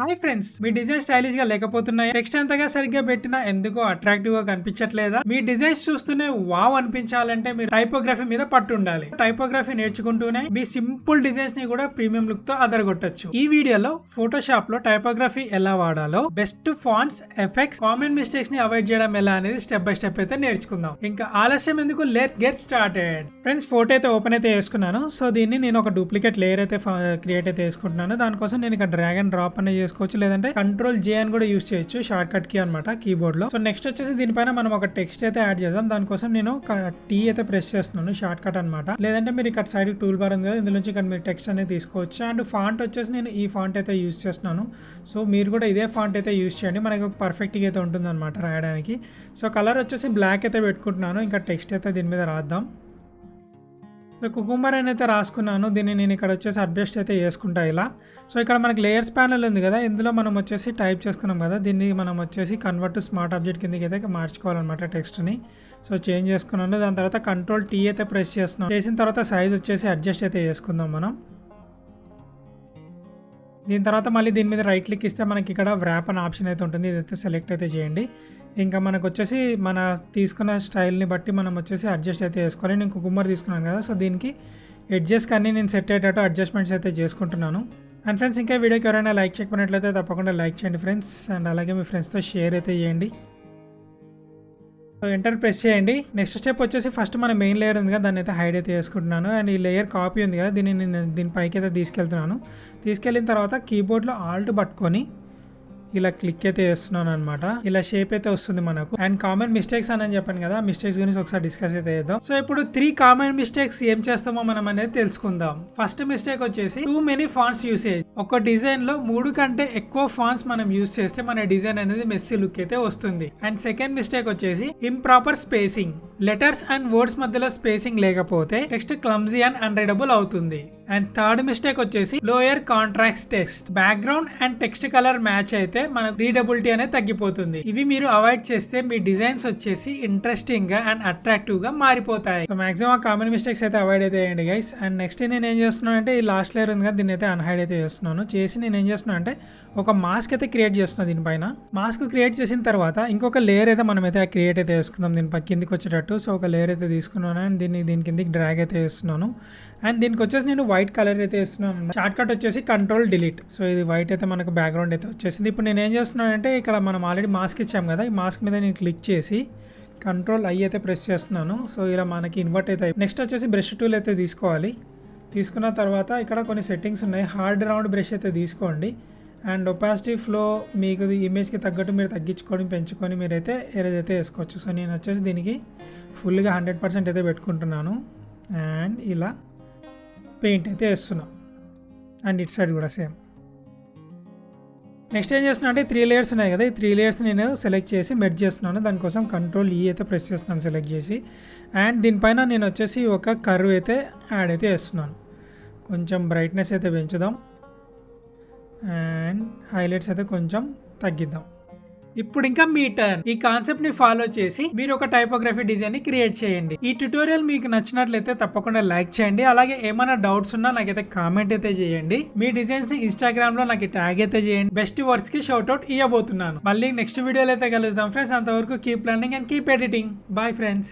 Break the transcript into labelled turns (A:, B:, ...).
A: Hi friends మీ design స్టైలిష్గా లేకపోతున్నాయి? Text అంతగా సరిగ్గా పెట్టినా ఎందుకో అట్రాక్టివ్గా కనిపించట్లేదా? మీ డిజైన్స్ చూస్తూనే వావ్ అనిపించాలంటే మీరు టైపోగ్రఫీ మీద పట్టు ఉండాలి టైపోగ్రఫీ నేర్చుకుంటూనే మీ సింపుల్ డిజైన్స్ని కూడా ప్రీమియం లుక్తో అదరగొట్టచ్చు. ఈ వీడియోలో ఫోటోషాప్లో టైపోగ్రఫీ ఎలా వాడాలో బెస్ట్ ఫాంట్స్ ఎఫెక్ట్స్ కామన్ మిస్టేక్స్ని అవాయిడ్ చేయడం ఎలా అనేది స్టెప్ బై స్టెప్ అయితే నేర్చుకుందాం. ఇంకా ఆలస్యం ఎందుకు? Let get started. Friends photo అయితే ఓపెన్ అయితే వేసుకున్నాను సో దీన్ని నేను ఒక డూప్లికేట్ లేయర్ అయితే క్రియేట్ అయితే వేసుకుంటున్నాను దానికోసం నేను ఇక డ్రాగ్ అండ్ డ్రాప్ అనేది చేసుకోవచ్చు. లేదంటే కంట్రోల్ జే అని కూడా యూస్ చేయొచ్చు షార్ట్ కట్ కీ అనమాట కీబోర్డ్లో. సో నెక్స్ట్ వచ్చేసి దీనిపైన మనం ఒక టెక్స్ట్ అయితే యాడ్ చేద్దాం. దానికోసం నేను టీ అయితే ప్రెస్ చేస్తున్నాను షార్ట్ కట్ అనమాట లేదంటే మీరు ఇక్కడ సైడ్ టూల్ బార్ ఉంది కదా ఇందులో నుంచి ఇక్కడ మీరు టెక్స్ట్ అనేది తీసుకోవచ్చు. అండ్ ఫాంట్ వచ్చేసి నేను ఈ ఫాంట్ అయితే యూస్ చేస్తున్నాను. సో మీరు కూడా ఇదే ఫాంట్ అయితే యూస్ చేయండి. మనకి పర్ఫెక్ట్గా అయితే ఉంటుంది అనమాట రాయడానికి. సో కలర్ వచ్చేసి బ్లాక్ అయితే పెట్టుకుంటున్నాను. ఇంకా టెక్స్ట్ అయితే దీని మీద రాద్దాం. కుకుంబర్ అని అయితే రాసుకున్నాను దీన్ని నేను ఇక్కడ వచ్చేసి అడ్జస్ట్ అయితే చేసుకుంటా ఇలా. సో ఇక్కడ మనకి లేయర్స్ ప్యానల్ ఉంది కదా ఇందులో మనం వచ్చేసి టైప్ చేసుకున్నాం కదా దీన్ని మనం వచ్చేసి కన్వర్ట్ టు స్మార్ట్ ఆబ్జెక్ట్ కిందకి అయితే మార్చుకోవాలన్నమాట టెక్స్ట్ని. సో చేంజ్ చేసుకున్నాను దాని తర్వాత కంట్రోల్ టీ అయితే ప్రెస్ చేస్తున్నాం చేసిన తర్వాత సైజ్ వచ్చేసి అడ్జస్ట్ అయితే చేసుకుందాం మనం. దీని తర్వాత మళ్ళీ దీని మీద రైట్ క్లిక్ ఇస్తే మనకి ఇక్కడ వ్రాప్ అనే ఆప్షన్ అయితే ఉంటుంది ఇదైతే సెలెక్ట్ అయితే చేయండి. ఇంకా మనకు వచ్చేసి మన తీసుకున్న స్టైల్ని బట్టి మనం వచ్చేసి అడ్జస్ట్ అయితే చేసుకోవాలి. నేను కుకుమ్మర్ తీసుకున్నాను కదా సో దీనికి ఎడ్జెస్కి కానీ నేను సెట్ అయ్యేటట్టు అడ్జస్ట్మెంట్స్ అయితే చేసుకుంటున్నాను. అండ్ ఫ్రెండ్స్ ఇంకా వీడియోకి ఎవరైనా లైక్ చేయకపోయినట్లయితే తప్పకుండా లైక్ చేయండి ఫ్రెండ్స్. అండ్ అలాగే మీ ఫ్రెండ్స్తో షేర్ అయితే చేయండి. ఎంటర్ ప్రెస్ చేయండి. నెక్స్ట్ స్టెప్ వచ్చేసి ఫస్ట్ మన మెయిన్ లేయర్ ఉంది కదా దాన్ని అయితే హైడ్ అయితే చేసుకుంటున్నాను. అండ్ ఈ లేయర్ కాపీ ఉంది కదా దీన్ని నేను దీని పైకి అయితే తీసుకెళ్తున్నాను. తీసుకెళ్ళిన తర్వాత కీబోర్డ్లో ఆల్ట్ పట్టుకొని ఇలా క్లిక్ అయితే చేస్తున్నాను అనమాట ఇలా షేప్ అయితే వస్తుంది మనకు. అండ్ కామన్ మిస్టేక్స్ అని చెప్పాను కదా మిస్టేక్స్ గురించి ఒకసారి డిస్కస్ అయితే చేద్దాం. సో ఇప్పుడు త్రీ కామన్ మిస్టేక్స్ ఏం చేస్తామో మనం అనేది తెలుసుకుందాం. ఫస్ట్ మిస్టేక్ వచ్చేసి టూ మెనీ ఫాన్స్ యూసేజ్ ఒక డిజైన్లో మూడు కంటే ఎక్కువ ఫాన్స్ మనం యూస్ చేస్తే మన డిజైన్ అనేది మెస్సీ లుక్ అయితే వస్తుంది. అండ్ సెకండ్ మిస్టేక్ వచ్చేసి improper spacing letters and words మధ్యలో స్పేసింగ్ లేకపోతే టెక్స్ట్ క్లమ్జీ అండ్ అన్రీడబుల్ అవుతుంది. అండ్ థర్డ్ మిస్టేక్ వచ్చేసి lower contrast text background and text colour match అయితే మనకు రీడబిలిటీ అనేది తగ్గిపోతుంది. ఇవి మీరు అవాయిడ్ చేస్తే మీ డిజైన్స్ వచ్చేసి ఇంట్రెస్టింగ్గా అండ్ అట్రాక్టివ్గా మారిపోతాయి. సో మాక్సిమం కామన్ మిస్టేక్స్ అయితే అవాయిడ్ అయితే చేయండి గైస్ అండ్ నెక్స్ట్ నేను ఏం చేస్తున్నాను అంటే ఈ లాస్ట్ లేయర్ ఉంది కదా దీన్ని అయితే అన్హైడ్ అయితే చేస్తున్నాను. చేసి నేను ఏం చేస్తున్నాను అంటే ఒక మాస్క్ అయితే క్రియేట్ చేస్తున్నాను దీనిపైన మాస్క్ క్రియేట్ చేసిన తర్వాత ఇంకొక లేయర్ అయితే మనం అయితే క్రియేట్ అయితే చేసుకుందాం. దీని పై కిందికి వచ్చేటట్టు. సో ఒక లేయర్ అయితే తీసుకున్నాను. అండ్ దీన్ని దీని కిందికి డ్రాగ్ అయితే వేస్తున్నాను అండ్ దీనికి వచ్చేసి నేను వైట్ కలర్ అయితే వేస్తున్నాను షార్ట్ కట్ వచ్చేసి కంట్రోల్ డిలీట్ సో ఇది వైట్ అయితే మనకు బ్యాక్గ్రౌండ్ అయితే వచ్చేసింది. ఇప్పుడు నేను ఏం చేస్తున్నానంటే ఇక్కడ మనం ఆల్రెడీ మాస్క్ ఇచ్చాం కదా ఈ మాస్క్ మీద నేను క్లిక్ చేసి కంట్రోల్ ఐ అయితే ప్రెస్ చేస్తున్నాను. సో ఇలా మనకి ఇన్వర్ట్ అయితే నెక్స్ట్ వచ్చేసి బ్రష్ టూల్ అయితే తీసుకోవాలి. తీసుకున్న తర్వాత ఇక్కడ కొన్ని సెట్టింగ్స్ ఉన్నాయి. హార్డ్ రౌండ్ బ్రష్ అయితే తీసుకోండి. అండ్ ఒపాసిటీ ఫ్లో మీకు ఇమేజ్కి తగ్గట్టు మీరు తగ్గించుకొని పెంచుకొని మీరైతే ఎరేజ్ అయితే వేసుకోవచ్చు. సో నేను వచ్చేసి దీనికి ఫుల్గా హండ్రెడ్ పర్సెంట్ అయితే పెట్టుకుంటున్నాను. అండ్ ఇలా పెయింట్ అయితే వేస్తున్నాం. అండ్ ఇట్ సైడ్ కూడా సేమ్. నెక్స్ట్ ఏం చేస్తున్నా అంటే త్రీ లేయర్స్ ఉన్నాయి కదా ఈ త్రీ లేయర్స్ నేను సెలెక్ట్ చేసి మెడ్ చేస్తున్నాను. దానికోసం కంట్రోల్ ఈ e అయితే ప్రెస్ చేస్తున్నాను సెలెక్ట్ చేసి. అండ్ దీనిపైన నేను వచ్చేసి ఒక కర్వ్ అయితే యాడ్ అయితే వేస్తున్నాను. కొంచెం బ్రైట్నెస్ అయితే పెంచుదాం. అండ్ హైలైట్స్ అయితే కొంచెం తగ్గిద్దాం. ఇప్పుడు ఇంకా మీ టర్న్ ఈ కాన్సెప్ట్ని ఫాలో చేసి మీరు ఒక టైపోగ్రఫీ డిజైన్ని క్రియేట్ చేయండి. ఈ ట్యూటోరియల్ మీకు నచ్చినట్లయితే తప్పకుండా లైక్ చేయండి. అలాగే ఏమైనా డౌట్స్ ఉన్నా నాకైతే కామెంట్ అయితే చేయండి. మీ డిజైన్స్ని ఇన్స్టాగ్రామ్లో నాకు ట్యాగ్ అయితే చేయండి. బెస్ట్ వర్డ్స్కి షౌట్ అవుట్ ఇవ్వబోతున్నాను మళ్ళీ నెక్స్ట్ వీడియోలో అయితే కలుద్దాం ఫ్రెండ్స్ అంతవరకు keep learning and keep editing bye friends